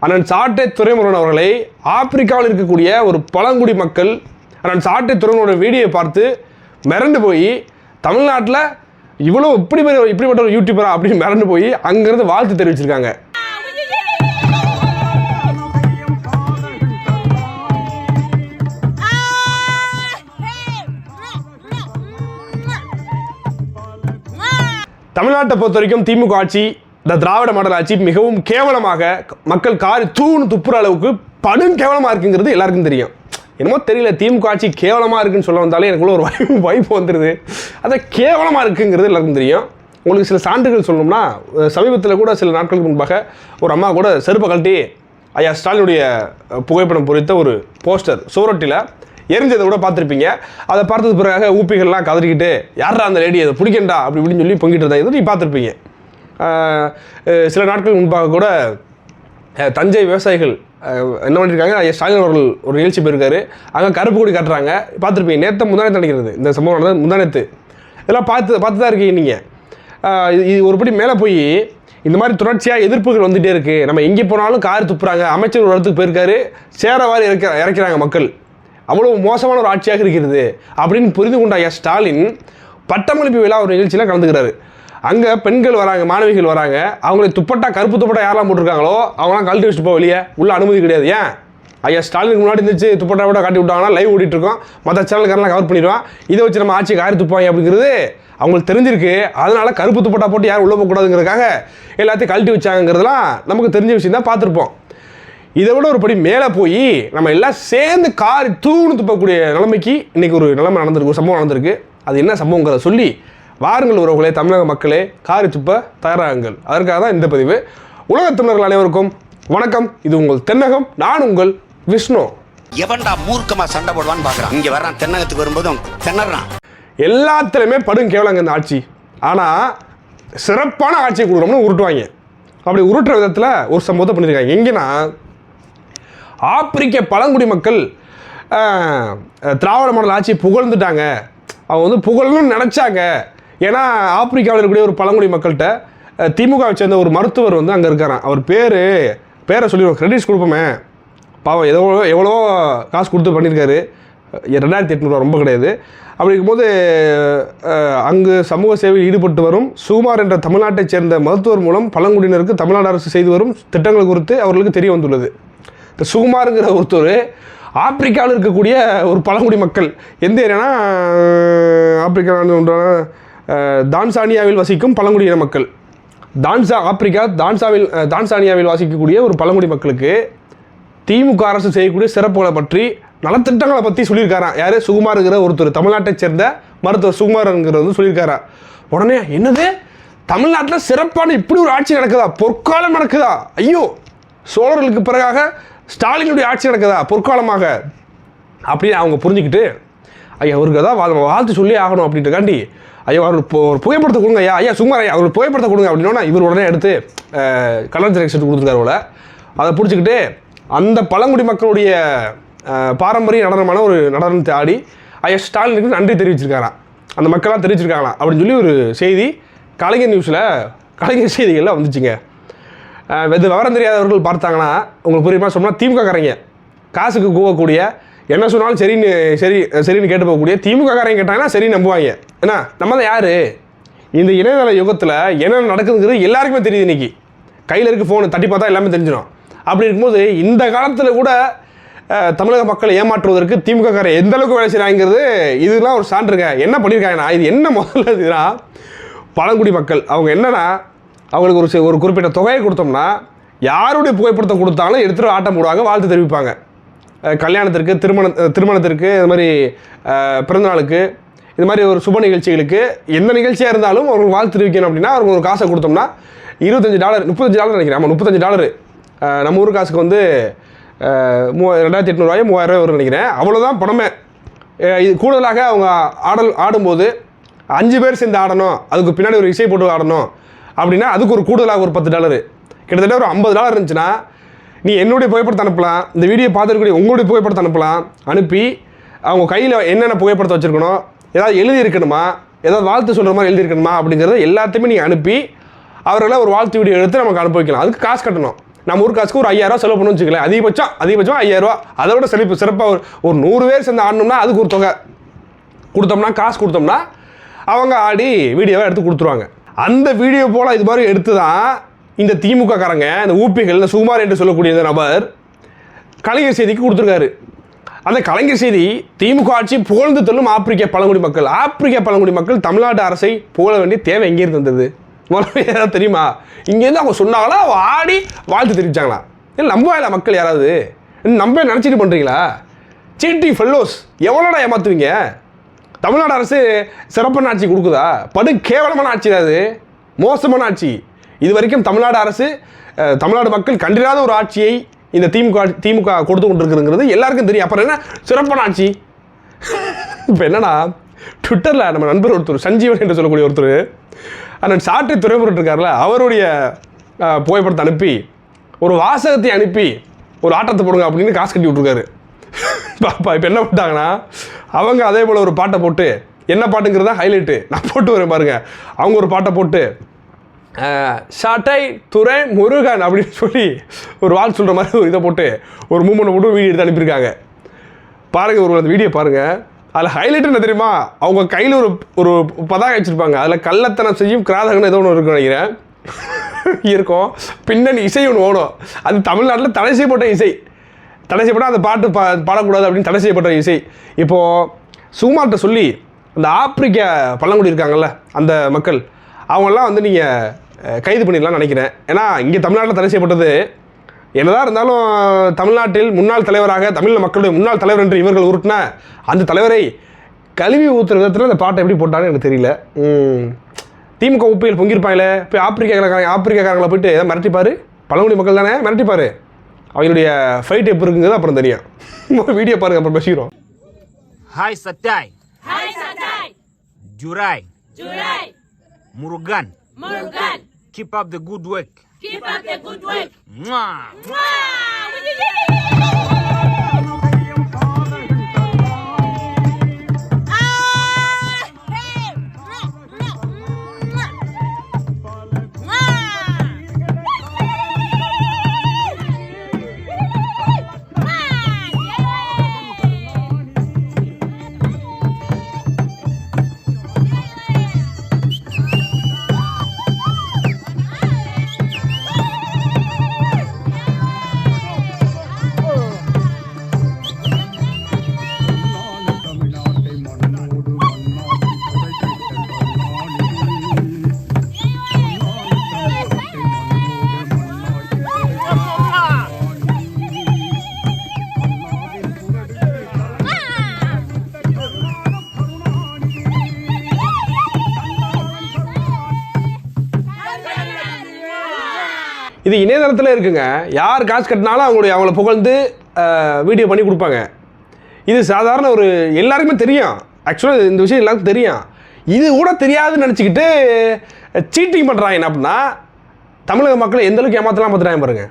அண்ணன் சாட்டை துறைமுருகன் அவர்களை ஆப்பிரிக்காவில் இருக்கக்கூடிய ஒரு பழங்குடி மக்கள் அண்ணன் சாட்டை துறைமுருகனோட வீடியோ பார்த்து மிரண்டு போய் தமிழ்நாட்டில் இவ்வளோ இப்படி பெரிய- இப்படிப்பட்ட ஒரு யூடியூபரா அப்படின்னு மிரண்டு போய் அங்கேருந்து வாழ்த்து தெரிவிச்சிருக்காங்க. தமிழ்நாட்டை பொறுத்த வரைக்கும் திமுக ஆட்சி இந்த திராவிட மாடல் ஆட்சி மிகவும் கேவலமாக மக்கள் காரி தூணு துப்புற அளவுக்கு படும் கேவலமாக இருக்குங்கிறது எல்லாருக்கும் தெரியும். என்னமோ தெரியல திமுக ஆட்சி கேவலமாக இருக்குன்னு சொல்ல வந்தாலே எனக்குள்ள ஒரு வாய்ப்பு வாய்ப்பு வந்துடுது அது கேவலமாக இருக்குங்கிறது எல்லாருக்கும் தெரியும். உங்களுக்கு சில சான்றுகள் சொல்லணும்னா சமீபத்தில் கூட சில நாட்களுக்கு முன்பாக ஒரு அம்மா கூட செருப்பை கழட்டி ஐயா ஸ்டாலினுடைய புகைப்படம் பொறித்த ஒரு போஸ்டர் சுவரொட்டியில் எரிஞ்சதை கூட பார்த்துருப்பீங்க. அதை பார்த்தது பிறகு ஊப்பிகள்லாம் கதறிக்கிட்டு யாரா அந்த லேடி அதை பிடிக்கண்டா? அப்படி இப்படின்னு சொல்லி பொங்கிட்டு இருந்தா இதை நீ பார்த்துருப்பீங்க. சில நாட்கள் முன்பாக கூட தஞ்சை விவசாயிகள் என்ன பண்ணியிருக்காங்க ஐயா ஸ்டாலின் அவர்கள் ஒரு நிகழ்ச்சி போயிருக்காரு. அங்கே கருப்பு கொடி காட்டுறாங்க. பார்த்துருப்பீங்க நேற்று முந்தானத்து நினைக்கிறது இந்த சம்பவம் நடந்தது முந்தானத்து இதெல்லாம் பார்த்து பார்த்து தான் இருக்கீங்க நீங்கள் இது ஒருபடி மேலே போய் இந்த மாதிரி தொடர்ச்சியாக எதிர்ப்புகள் வந்துகிட்டே இருக்குது நம்ம எங்கே போனாலும் கார் துப்புறாங்க. அமைச்சர் ஒரு இடத்துக்கு போயிருக்காரு. சேரவாறு இறக்க இறக்கிறாங்க மக்கள். அவ்வளோ மோசமான ஒரு ஆட்சியாக இருக்கிறது. அப்படின்னு புரிந்து கொண்ட ஐயா ஸ்டாலின் பட்டமளிப்பு விழா ஒரு நிகழ்ச்சியில் கலந்துக்கிறாரு. அங்கே பெண்கள் வராங்க மாணவிகள் வராங்க. அவங்களை துப்பட்டா கருப்பு துப்பட்டா யாரெல்லாம் போட்டிருக்காங்களோ அவங்களாம் கழட்டி வச்சுட்டு போக வெளியே. உள்ள அனுமதி கிடையாது. ஏன்? ஐயா ஸ்டாலினுக்கு முன்னாடி இருந்துச்சு துப்பட்டா கூட காட்டி விட்டாங்கன்னா லைவ் ஓடிட்டு இருக்கோம். மற்ற சேனல்காரெல்லாம் கவர் பண்ணிடுவான். இதை வச்சு நம்ம ஆட்சி காரி துப்பாங்க அப்படிங்கிறது அவங்களுக்கு தெரிஞ்சிருக்கு. அதனால் கருப்பு துப்பட்டா போட்டு யாரும் உள்ள போகக்கூடாதுங்கிறதுக்காக எல்லாத்தையும் கழட்டி வச்சாங்கிறதுலாம் நமக்கு தெரிஞ்ச விஷயம் தான் பார்த்துருப்போம். இதை விட ஒரு படி மேலே போய் நம்ம எல்லாம் சேர்ந்து கார் தூணு துப்பக்கூடிய நிலைமைக்கு இன்றைக்கி ஒரு நிலைமை நடந்திருக்கு ஒரு சம்பவம் நடந்திருக்கு. அது என்ன சம்பவங்கிறத சொல்லி வாருங்கள் உறவுகளே தமிழக மக்களே காரி துப்ப தயாராகுங்கள் அதற்காக தான் இந்த பதிவு. உலகத் தமிழர்கள் அனைவருக்கும் வணக்கம். இது உங்கள் தென்னகம் நான் உங்கள் விஷ்ணு. எவன்டா மூர்க்கமா சண்டை போடுவான்னு பாக்குறான். இங்க வர்றான் தென்னகத்துக்கு வரும்போதும் திணறான். எல்லாத்துலேயுமே படும் கேவலங்க இந்த ஆட்சி. ஆனால் சிறப்பான ஆட்சியை கொடுக்குறோம்னு உருட்டுவாங்க. அப்படி உருட்டுற விதத்தில் ஒரு சம்பவத்தை பண்ணியிருக்காங்க எங்கன்னா ஆப்பிரிக்க பழங்குடி மக்கள் திராவிட மாடல் ஆட்சியை புகழ்ந்துட்டாங்க. அவங்க வந்து புகழணும்னு நினச்சாங்க. ஏன்னா ஆப்பிரிக்காவில் இருக்கக்கூடிய ஒரு பழங்குடி மக்கள்கிட்ட திமுகவை சேர்ந்த ஒரு மருத்துவர் வந்து அங்கே இருக்காராம். அவர் பேர் பேரை சொல்லிடுவோம் கிரெடிட்ஸ் கொடுப்போமே. பாவம் எவ்வளோ எவ்வளோ காசு கொடுத்து பண்ணியிருக்காரு. ரெண்டாயிரத்தி எட்நூறுவா ரொம்ப கிடையாது. அப்படி இருக்கும்போது அங்கு சமூக சேவையில் ஈடுபட்டு வரும். சுகுமார் என்ற தமிழ்நாட்டைச் சேர்ந்த மருத்துவர் மூலம் பழங்குடியினருக்கு தமிழ்நாடு அரசு செய்து வரும் திட்டங்கள் குறித்து அவர்களுக்கு தெரிய வந்துள்ளது. இந்த சுகுமாருங்கிற ஒருத்தர் ஆப்பிரிக்காவில் இருக்கக்கூடிய ஒரு பழங்குடி மக்கள். எந்த ஏரியானா ஆப்பிரிக்காவில் ஒன்றான தான்சானியாவில் வசிக்கும் பழங்குடியின மக்கள். தான்சா ஆப்பிரிக்கா தான்சாவில் தான்சானியாவில் வாசிக்கக்கூடிய ஒரு பழங்குடி மக்களுக்கு திமுக அரசு செய்யக்கூடிய சிறப்புகளை பற்றி நலத்திட்டங்களை பற்றி சொல்லியிருக்காராம் யார்? சுகுமாருங்கிற ஒருத்தர் தமிழ்நாட்டை சேர்ந்த மருத்துவர் சுகுமாருங்கிறவர் வந்து சொல்லியிருக்காரா? உடனே என்னது? தமிழ்நாட்டில் சிறப்பான இப்படி ஒரு ஆட்சி நடக்குதா? பொற்காலம் நடக்குதா? ஐயோ சோழர்களுக்கு பிறகாக ஸ்டாலினுடைய ஆட்சி நடக்குதா? பொற்காலமாக. அப்படின்னு அவங்க புரிஞ்சுக்கிட்டு ஐயா அவருக்கு தான் வா- வாழ்த்து சொல்லி ஆகணும் அப்படின்றக்காண்டி ஐயா அவர் ஒரு புகைப்படத்தை கொடுங்க ஐயா ஐயா சுமார் ஐயா அவர் புகைப்படத்தை கொடுங்க அப்படின்னா இவர் உடனே எடுத்து கலர் செலெக்ஷன் கொடுத்துருக்காரு அதை பிடிச்சிக்கிட்டு அந்த பழங்குடி மக்களுடைய பாரம்பரிய நடனமான ஒரு நடனத்தை ஆடி ஐயா ஸ்டாலினுக்கு நன்றி தெரிவிச்சிருக்காராம். அந்த மக்களாக தெரிவிச்சிருக்காங்களாம் அப்படின்னு சொல்லி ஒரு செய்தி கலைஞர் நியூஸில் கலைஞர் செய்திகளில் வந்துச்சுங்க. அஹ் இது விவரம் தெரியாதவர்கள் பார்த்தாங்கன்னா உங்களுக்கு புரியுமா? சொன்னால் திமுக காரங்க காசுக்கு கூவக்கூடிய என்ன சொன்னாலும் சரின்னு சரி சரின்னு கேட்டு போகக்கூடிய திமுக காரங்க கேட்டாங்கன்னா சரி நம்புவாங்க. என்ன நம்ம தான் யார்? இந்த இணையதள யுகத்தில் என்ன நடக்குதுங்கிறது எல்லாருக்குமே தெரியுது இன்னைக்கு. கையில் இருக்க ஃபோனு தட்டி பார்த்தா எல்லாமே தெரிஞ்சிடும். அப்படி இருக்கும்போது இந்த காலத்தில் கூட தமிழக மக்களை ஏமாற்றுவதற்கு திமுக காரன் எந்த அளவுக்கு வேலை செய்கிறாங்கிறது இதெல்லாம் ஒரு சான்றுங்க என்ன பண்ணியிருக்காங்கன்னா இது என்ன முதல்ல இதுனா பழங்குடி மக்கள் அவங்க என்னன்னா அவங்களுக்கு ஒரு ஒரு குறிப்பிட்ட தொகையை கொடுத்தோம்னா யாருடைய புகைப்படத்தை கொடுத்தாலும் எடுத்துகிட்டு ஆட்டம் போடுவாங்க வாழ்த்து தெரிவிப்பாங்க. கல்யாணத்திற்கு திருமண திருமணத்திற்கு இது மாதிரி பிறந்தநாளுக்கு இது மாதிரி ஒரு சுப நிகழ்ச்சிகளுக்கு எந்த நிகழ்ச்சியாக இருந்தாலும் அவங்களுக்கு வாழ்த்து தெரிவிக்கணும் அப்படின்னா அவங்களுக்கு ஒரு காசை கொடுத்தோம்னா இருபத்தஞ்சு டாலர் முப்பத்தஞ்சு டாலர் நினைக்கிறேன். ஆமாம் முப்பத்தஞ்சு டாலரு. நம்ம ஊர் காசுக்கு வந்து மூ ரெண்டாயிரத்தி எட்நூறுவாயோ மூவாயிரம் வரும் நினைக்கிறேன். அவ்வளோதான் பணமே. இது கூடுதலாக அவங்க ஆடல் ஆடும்போது அஞ்சு பேர் சேர்ந்து ஆடணும் அதுக்கு பின்னாடி ஒரு இசை போட்டு ஆடணும் அப்படின்னா அதுக்கு ஒரு கூடுதலாக ஒரு பத்து டாலரு. கிட்டத்தட்ட ஒரு ஐம்பது டாலர் இருந்துச்சுன்னா நீ என்னுடைய புகைப்படத்தை அனுப்பலாம் இந்த வீடியோ பார்த்துருக்கக்கூடிய உங்களுடைய புகைப்படத்தை அனுப்பலாம். அனுப்பி அவங்க கையில் என்னென்ன புகைப்படத்தை வச்சுருக்கணும் ஏதாவது எழுதி இருக்கணுமா ஏதாவது வாழ்த்து சொல்கிற மாதிரி எழுதி இருக்கணுமா அப்படிங்கிறத எல்லாத்தையுமே நீங்கள் அனுப்பி அவர்களை ஒரு வாழ்த்து வீடியோ எடுத்து நமக்கு அனுப்பி வைக்கலாம். அதுக்கு காசு கட்டணும். நம்ம ஒரு காசுக்கு ஒரு ஐயாயிரம் செலவு பண்ணணும் வச்சுக்கலாம் அதிகபட்சம் அதிகபட்சம் ஐயாயிரரூவா அதை விட சிறப்பு சிறப்பாக ஒரு ஒரு நூறு பேர் சேர்ந்து ஆடணும்னா அதுக்கு ஒரு தொகை. கொடுத்தோம்னா காசு கொடுத்தோம்னா அவங்க ஆடி வீடியோவை எடுத்து கொடுத்துருவாங்க. அந்த வீடியோ போல் இது மாதிரி எடுத்து தான் இந்த திமுக காரங்க இந்த ஊப்பிகள் இந்த சுகுமார் என்று சொல்லக்கூடிய இந்த நபர் கலைஞர் செய்திக்கு கொடுத்துருக்காரு. அந்த கலைஞர் செய்தி திமுக ஆட்சி புகழ்ந்து தள்ளும் ஆப்பிரிக்க பழங்குடி மக்கள். ஆப்பிரிக்க பழங்குடி மக்கள் தமிழ்நாடு அரசை புகழ வேண்டிய தேவை எங்கேயிருந்து வந்தது? முதல்ல ஏதாவது தெரியுமா? இங்கேருந்து அவங்க சொன்னாங்களா? அவங்க ஆடி வாழ்த்து தெரிவிச்சாங்களா? இல்லை நம்புவாங்களா மக்கள் யாராவது? நம்ப நினச்சிட்டு பண்ணுறீங்களா சீட்டி ஃபெல்லோஸ் எவ்வளோடா ஏமாத்துவீங்க? தமிழ்நாடு அரசு சிறப்பான ஆட்சி கொடுக்குதா? படு கேவலமான ஆட்சி அது. மோசமான ஆட்சி. இது வரைக்கும் தமிழ்நாடு அரசு தமிழ்நாடு மக்கள் கண்டிராத ஒரு ஆட்சியை இந்த திமுக திமுக கொடுத்து கொண்டிருக்குங்கிறது எல்லாருக்கும் தெரியும். அப்புறம் என்ன? சிறப்பான ஆட்சி. இப்போ என்னன்னா ட்விட்டரில் நம்ம நண்பர் ஒருத்தர் சஞ்சீவன் என்று சொல்லக்கூடிய ஒருத்தர் அண்ணன் சாட்டை துறைமுறை இருக்கார்ல அவருடைய புகைப்படத்தை அனுப்பி ஒரு வாசகத்தை அனுப்பி ஒரு ஆட்டத்தை போடுங்க அப்படின்னு காசு கட்டி விட்ருக்காரு பாப்பா இப்போ என்ன பண்ணிட்டாங்கன்னா அவங்க அதே போல் ஒரு பாட்டை போட்டு என்ன பாட்டுங்கிறதா ஹைலைட்டு நான் போட்டு வரேன் பாருங்கள் அவங்க ஒரு பாட்டை போட்டு சாட்டை துறை முருகன் அப்படின்னு சொல்லி ஒரு வாழ் சொல்கிற மாதிரி ஒரு இதை போட்டு ஒரு மூமெண்ட் போட்டு வீடியோ எடுத்து அனுப்பியிருக்காங்க. பாருங்க ஒரு அந்த வீடியோ பாருங்கள் அதில் ஹைலைட் என்ன தெரியுமா? அவங்க கையில் ஒரு ஒரு பதாகம் வச்சுருப்பாங்க. அதில் கள்ளத்தனம் செய்யும் கிராதகன் ஏதோ ஒன்று இருக்குன்னு நினைக்கிறேன். இருக்கும். பின்னணி இசை ஒன்று ஓடும் அது தமிழ்நாட்டில் தடை செய்யப்பட்ட இசை. தடை செய்யப்பட்ட அந்த பாட்டு பா பாடக்கூடாது அப்படின்னு தடை செய்யப்பட்ட இசை. இப்போது சுகுமார்கிட்ட சொல்லி அந்த ஆப்பிரிக்க பழங்குடி இருக்காங்கல்ல அந்த மக்கள் அவங்களாம் வந்து நீங்கள் கைது பண்ணிடலாம்னு நினைக்கிறேன். ஏன்னா இங்கே தமிழ்நாட்டில் தடை செய்யப்பட்டது. என்னதான் இருந்தாலும் தமிழ்நாட்டில் முன்னாள் தலைவராக தமிழ் மக்களுடைய முன்னாள் தலைவர் என்று இவர்கள் உருட்டின அந்த தலைவரை கழுவி ஊற்றுற விதத்தில் அந்த பாட்டை எப்படி போட்டான்னு எனக்கு தெரியல. திமுக உப்பியில் பொங்கியிருப்பாங்களே போய் ஆப்பிரிக்காக்காரங்க ஆப்பிரிக்காக்காரங்களை போயிட்டு எதாவது மிரட்டிப்பாரு? பழங்குடி மக்கள் தானே மிரட்டிப்பாரு. அவங்களுடைய ஃபைட் எப்படி இருக்குங்கிறது அப்புறம் தெரியும். வீடியோ பாருங்க அப்புறம் பேசிக்கிறோம். Hai Satai, Hai Satai, Jurai, Jurai, Murugan, Morgan, keep up the good work. keep up the good work. Mwah! Wow! இது இணையதளத்தில் இருக்குங்க. யார் காசு கட்டினாலும் அவங்களுடைய அவங்கள புகழ்ந்து வீடியோ பண்ணி கொடுப்பாங்க. இது சாதாரண ஒரு எல்லாருக்குமே தெரியும். ஆக்சுவலாக இந்த விஷயம் எல்லாருக்கும் தெரியும். இது கூட தெரியாதுன்னு நினச்சிக்கிட்டு சீட்டிங் பண்ணுறாங்க என்ன அப்படின்னா தமிழக மக்களை எந்த அளவுக்கு ஏமாத்தலாம் பார்த்துட்டாங்க பாருங்க.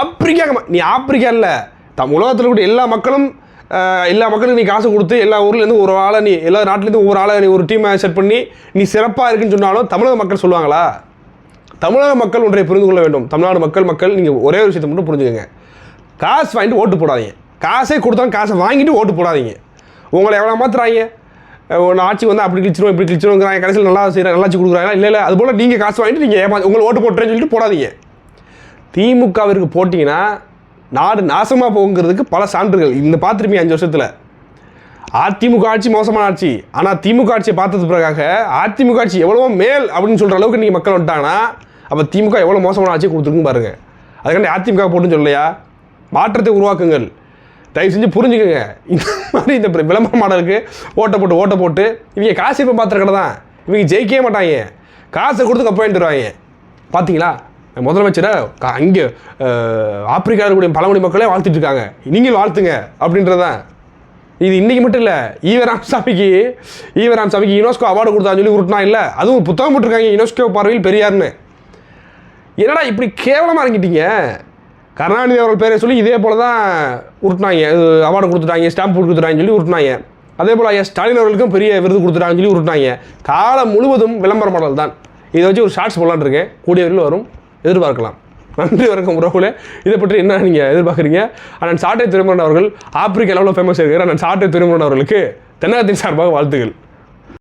ஆப்பிரிக்கா நீ ஆப்பிரிக்கா இல்லை. தம் உலகத்தில் கூட எல்லா மக்களும் எல்லா மக்களுக்கும் நீ காசு கொடுத்து எல்லா ஊர்லேருந்து ஒரு ஆளை நீ எல்லா நாட்டிலேருந்து ஒரு ஆளை நீ ஒரு டீமை செட் பண்ணி நீ சிறப்பாக இருக்குன்னு சொன்னாலும் தமிழக மக்கள் சொல்லுவாங்களா? தமிழக மக்கள் ஒன்றை புரிந்து கொள்ள வேண்டும். தமிழ்நாடு மக்கள் மக்கள் நீங்கள் ஒரே ஒரு விஷயத்தை மட்டும் புரிஞ்சுக்கோங்க. காசு வாங்கிட்டு ஓட்டு போடாதீங்க. காசே கொடுத்தாலும் காசை வாங்கிட்டு ஓட்டு போடாதீங்க. உங்களை எவ்வளோ மாத்துறாங்க ஒன்று ஆட்சி வந்து அப்படி கிழிச்சிரும் இப்படி கிழிச்சிருங்கிறாங்க கடைசியில் நல்லா செய்கிற நல்லாச்சு கொடுக்குறாங்க இல்லை இல்லை. அது போல் நீங்கள் காசு வாங்கிட்டு நீங்கள் ஏமா உங்களை ஓட்டு போட்டுறேன்னு சொல்லிட்டு போடாதீங்க. திமுகவிற்கு போட்டிங்கன்னா நாடு நாசமாக போகுங்கிறதுக்கு பல சான்றுகள். இந்த பார்த்துருப்பீங்க அஞ்சு வருஷத்தில். அதிமுக ஆட்சி மோசமான ஆட்சி. ஆனால் திமுக ஆட்சியை பார்த்தது பிறகாக அதிமுக ஆட்சி எவ்வளவோ மேல் அப்படின்னு சொல்கிற அளவுக்கு நீங்கள் மக்கள் வந்துட்டாங்கன்னா அப்போ திமுக எவ்வளோ மோசமான ஆட்சி கொடுத்துருக்குன்னு பாருங்கள் அதுக்காண்டி அதிமுக போட்டுன்னு சொல்லலையா? மாற்றத்தை உருவாக்குங்கள். தயவு செஞ்சு புரிஞ்சுக்கோங்க. இந்த மாதிரி இந்த விளம்பர மாடலுக்கு ஓட்டை போட்டு ஓட்டை போட்டு இவங்க காசு இப்போ பார்த்துற தான் இவங்க ஜெயிக்கவே மாட்டாங்க. காசை கொடுத்து கப்பாயின் தருவாங்க. பார்த்தீங்களா முதலமைச்சரை அங்கே ஆப்பிரிக்காவில் இருக்கக்கூடிய பழமொழி மக்களே வாழ்த்திட்டு இருக்காங்க நீங்கள் வாழ்த்துங்க அப்படின்றதான் இது இன்றைக்கி மட்டும் இல்லை. ஈவ ராமசாமிக்கு ஈவ ராமசாமிக்கு யுனெஸ்கோ அவார்டு கொடுத்தான்னு சொல்லி உருட்டினா இல்லை. அதுவும் புத்தகம் போட்டிருக்காங்க. யுனெஸ்கோ பார்வையில் பெரியார்னு. என்னடா இப்படி கேவலமாக இறங்கிட்டீங்க? கருணாநிதி அவர்கள் பேரை சொல்லி இதே போல தான் உருட்டினாங்க அவார்டு கொடுத்துட்டாங்க ஸ்டாம்ப் கொடுத்துட்டாங்கன்னு சொல்லி உருட்டினாங்க. அதே போல் ஐயா ஸ்டாலின் அவர்களுக்கும் பெரிய விருது கொடுத்துட்டாங்கன்னு சொல்லி உருட்டினாங்க. காலம் முழுவதும் விளம்பர மாடல் தான். இதை வச்சு ஒரு ஷார்ட்ஸ் போடலான்னு இருக்கேன். கூடிய வரும். எதிர்பார்க்கலாம். நன்றி வணக்கம் உறவுகளே. இதை பற்றி என்ன நீங்கள் எதிர்பார்க்குறீங்க? அண்ணன் சாட்டை திருமணன் அவர்கள் ஆப்பிரிக்க எவ்வளோ ஃபேமஸ் இருக்கிற அண்ணன் சாட்டை திருமணன் அவர்களுக்கு தென்னகத்தின் சார்பாக வாழ்த்துகள்.